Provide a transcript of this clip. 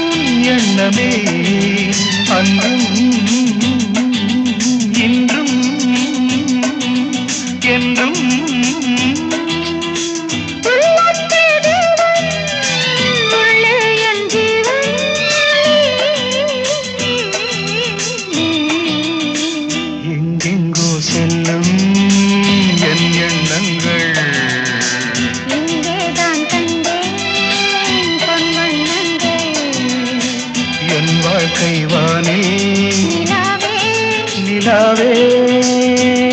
உன் எண்ணமே அன்றும் இன்றும் என்றும் எங்கெங்கோ என் வாழ்க்கை வானே நிலாவே. நிலாவே.